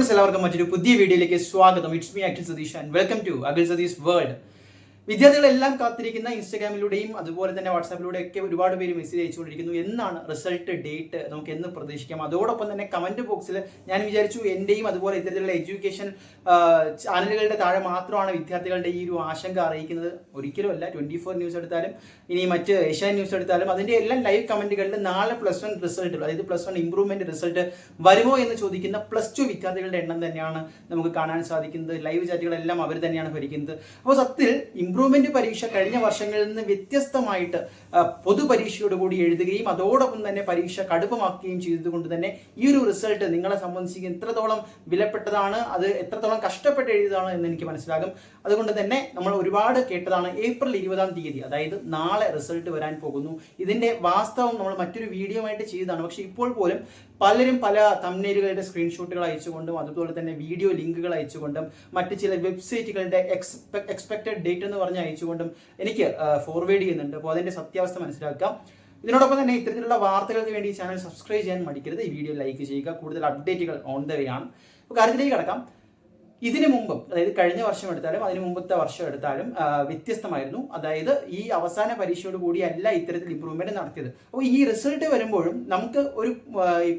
Friends എല്ലാവർക്കും മറ്റൊരു പുതിയ വീഡിയോയിലേക്ക് സ്വാഗതം it's me Akhil Satish and welcome to Akhil Satish world വിദ്യാർത്ഥികളെല്ലാം കാത്തിരിക്കുന്ന ഇൻസ്റ്റാഗ്രാമിലൂടെയും അതുപോലെ തന്നെ വാട്സാപ്പിലൂടെ ഒക്കെ ഒരുപാട് പേര് മെസ്സേജ് അയച്ചുകൊണ്ടിരിക്കുന്നു. എന്നാണ് റിസൾട്ട് ഡേറ്റ് നമുക്ക് എന്ന് പ്രതീക്ഷിക്കാം. അതോടൊപ്പം തന്നെ കമന്റ് ബോക്സിൽ ഞാൻ വിചാരിച്ചു എന്റെയും അതുപോലെ ഇത്തരത്തിലുള്ള എഡ്യൂക്കേഷൻ ചാനലുകളുടെ താഴെ മാത്രമാണ് വിദ്യാർത്ഥികളുടെ ഈ ഒരു ആശങ്ക അറിയിക്കുന്നത്. ഒരിക്കലും അല്ല. ട്വന്റി ഫോർ ന്യൂസ് എടുത്താലും ഇനി മറ്റ് ഏഷ്യാൻ ന്യൂസ് എടുത്താലും അതിന്റെ എല്ലാം ലൈവ് കമന്റുകളിൽ നാളെ പ്ലസ് വൺ റിസൾട്ട് അതായത് പ്ലസ് വൺ ഇംപ്രൂവ്മെന്റ് റിസൾട്ട് വരുമോ എന്ന് ചോദിക്കുന്ന പ്ലസ് ടു വിദ്യാർത്ഥികളുടെ എണ്ണം തന്നെയാണ് നമുക്ക് കാണാൻ സാധിക്കുന്നത്. ലൈവ് ചാറ്റുകളെല്ലാം അവർ തന്നെയാണ് ഭരിക്കുന്നത്. അപ്പോൾ സത്യത്തിൽ ഇംപ്രൂവ്മെന്റ് പരീക്ഷ കഴിഞ്ഞ വർഷങ്ങളിൽ നിന്ന് വ്യത്യസ്തമായിട്ട് പൊതുപരീക്ഷയോട് കൂടി എഴുതുകയും അതോടൊപ്പം തന്നെ പരീക്ഷ കടുപ്പമാക്കുകയും ചെയ്തതുകൊണ്ട് തന്നെ ഈ ഒരു റിസൾട്ട് നിങ്ങളെ സംബന്ധിച്ച് എത്രത്തോളം വിലപ്പെട്ടതാണ് അത് എത്രത്തോളം കഷ്ടപ്പെട്ട് എഴുതിയതാണ് എന്ന് എനിക്ക് മനസ്സിലാകും. അതുകൊണ്ട് തന്നെ നമ്മൾ ഒരുപാട് കേട്ടതാണ് ഏപ്രിൽ ഇരുപതാം തീയതി അതായത് നാളെ റിസൾട്ട് വരാൻ പോകുന്നു. ഇതിന്റെ വാസ്തവം നമ്മൾ മറ്റൊരു വീഡിയോ ആയിട്ട് ചെയ്തതാണ്. പക്ഷെ ഇപ്പോൾ പോലും പലരും പല തമ്മിലുകളുടെ സ്ക്രീൻഷോട്ടുകൾ അയച്ചുകൊണ്ടും അതുപോലെ തന്നെ വീഡിയോ ലിങ്കുകൾ അയച്ചുകൊണ്ടും മറ്റ് ചില വെബ്സൈറ്റുകളുടെ എക്സ്പെക്ടഡ് ഡേറ്റ് എന്ന് പറഞ്ഞ് അയച്ചുകൊണ്ടും എനിക്ക് ഫോർവേഡ് ചെയ്യുന്നുണ്ട്. അപ്പോൾ അതിന്റെ സത്യാവസ്ഥ മനസ്സിലാക്കാം. ഇതിനോടൊപ്പം തന്നെ ഇത്തരത്തിലുള്ള വാർത്തകൾക്ക് വേണ്ടി ഈ ചാനൽ സബ്സ്ക്രൈബ് ചെയ്യാൻ മടിക്കരുത്. ഈ വീഡിയോ ലൈക്ക് ചെയ്യുക. കൂടുതൽ അപ്ഡേറ്റുകൾ ഓൺ ദ വേ ആണ്. അപ്പോൾ കാര്യത്തിലേക്ക് കിടക്കാം. ഇതിനു മുമ്പും അതായത് കഴിഞ്ഞ വർഷം എടുത്താലും അതിനു മുമ്പത്തെ വർഷം എടുത്താലും വ്യത്യസ്തമായിരുന്നു. അതായത് ഈ അവസാന പരീക്ഷയോട് കൂടിയല്ല ഇത്തരത്തിൽ ഇമ്പ്രൂവ്മെന്റ് നടത്തിയത്. അപ്പോൾ ഈ റിസൾട്ട് വരുമ്പോഴും നമുക്ക് ഒരു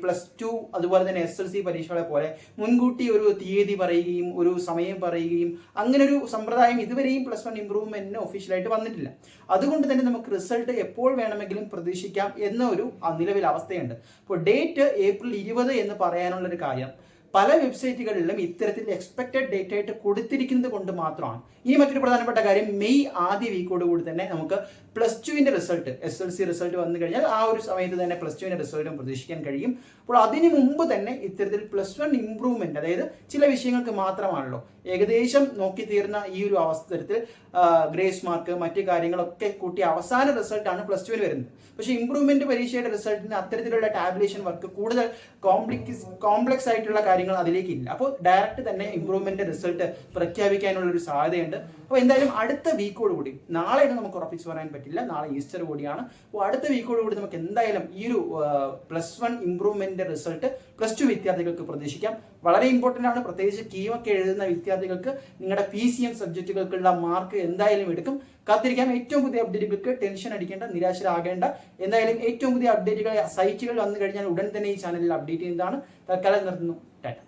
പ്ലസ് ടു അതുപോലെ തന്നെ എസ് എൽ സി പരീക്ഷകളെ പോലെ മുൻകൂട്ടി ഒരു തീയതി പറയുകയും ഒരു സമയം പറയുകയും അങ്ങനെ ഒരു സമ്പ്രദായം ഇതുവരെയും പ്ലസ് വൺ ഇമ്പ്രൂവ്മെന്റിന് ഒഫീഷ്യലായിട്ട് വന്നിട്ടില്ല. അതുകൊണ്ട് തന്നെ നമുക്ക് റിസൾട്ട് എപ്പോൾ വേണമെങ്കിലും പ്രതീക്ഷിക്കാം എന്ന ഒരു നിലവിലെ അവസ്ഥയുണ്ട്. അപ്പോൾ ഡേറ്റ് ഏപ്രിൽ ഇരുപത് എന്ന് പറയാനുള്ള ഒരു കാര്യം പല വെബ്സൈറ്റുകളിലും ഇത്തരത്തിൽ എക്സ്പെക്റ്റഡ് ഡേറ്റ് ആയിട്ട് കൊടുത്തിരിക്കുന്നത് കൊണ്ട് മാത്രമാണ്. ഇനി മറ്റൊരു പ്രധാനപ്പെട്ട കാര്യം മെയ് ആദ്യ വീക്കോട് കൂടി തന്നെ നമുക്ക് പ്ലസ് ടുവിന്റെ result S L C result വന്നു കഴിഞ്ഞാൽ ആ ഒരു സമയത്ത് തന്നെ പ്ലസ് ടുവിന്റെ റിസൾട്ടും പ്രതീക്ഷിക്കാൻ കഴിയും. അപ്പോൾ അതിനു മുമ്പ് തന്നെ ഇത്തരത്തിൽ പ്ലസ് വൺ ഇംപ്രൂവ്മെന്റ് അതായത് ചില വിഷയങ്ങൾക്ക് മാത്രമാണല്ലോ ഏകദേശം നോക്കി തീർന്ന ഈ ഒരു അവസരത്തിൽ ഗ്രേസ് മാർക്ക് മറ്റു കാര്യങ്ങളൊക്കെ കൂട്ടി അവസാന റിസൾട്ടാണ് പ്ലസ് ടുവിൽ വരുന്നത്. പക്ഷേ ഇംപ്രൂവ്മെന്റ് പരീക്ഷയുടെ റിസൾട്ടിന് അത്തരത്തിലുള്ള ടാബ്ലേഷൻ വർക്ക് കൂടുതൽ കോംപ്ലിക്സ് കോംപ്ലക്സ് ആയിട്ടുള്ള കാര്യങ്ങൾ അതിലേക്ക് ഇല്ല. അപ്പോൾ ഡയറക്റ്റ് തന്നെ ഇംപ്രൂവ്മെന്റ് റിസൾട്ട് പ്രഖ്യാപിക്കാനുള്ള ഒരു സാധ്യതയുണ്ട്. അപ്പോൾ എന്തായാലും അടുത്ത വീക്കോട് കൂടി നാളെ നമുക്ക് ഉറപ്പിച്ച് പറയാൻ പറ്റില്ല. നാളെ ഈസ്റ്റർ കൂടിയാണ് അപ്പോൾ അടുത്ത വീക്കോട് കൂടി നമുക്ക് എന്തായാലും ഈ ഒരു plus one improvement result plus two വിദ്യാർത്ഥികൾക്ക് പ്രതീക്ഷിക്കാം. വളരെ ഇമ്പോർട്ടന്റ് ആണ്. പ്രത്യേകിച്ച് കീമൊക്കെ എഴുതുന്ന വിദ്യാർത്ഥികൾക്ക് നിങ്ങളുടെ പി സി എം സബ്ജക്റ്റുകൾക്കുള്ള മാർക്ക് എന്തായാലും എടുക്കും. കാത്തിരിക്കാം. ഏറ്റവും പുതിയ അപ്ഡേറ്റുകൾക്ക് ടെൻഷൻ അടിക്കേണ്ട നിരാശരാകേണ്ട. എന്തായാലും ഏറ്റവും പുതിയ അപ്ഡേറ്റുകൾ സൈറ്റുകൾ വന്നു കഴിഞ്ഞാൽ ഉടൻ തന്നെ ഈ ചാനലിൽ അപ്ഡേറ്റ് ചെയ്യുന്നതാണ്. തൽക്കാലം നിർത്തുന്നു. ടാറ്റ.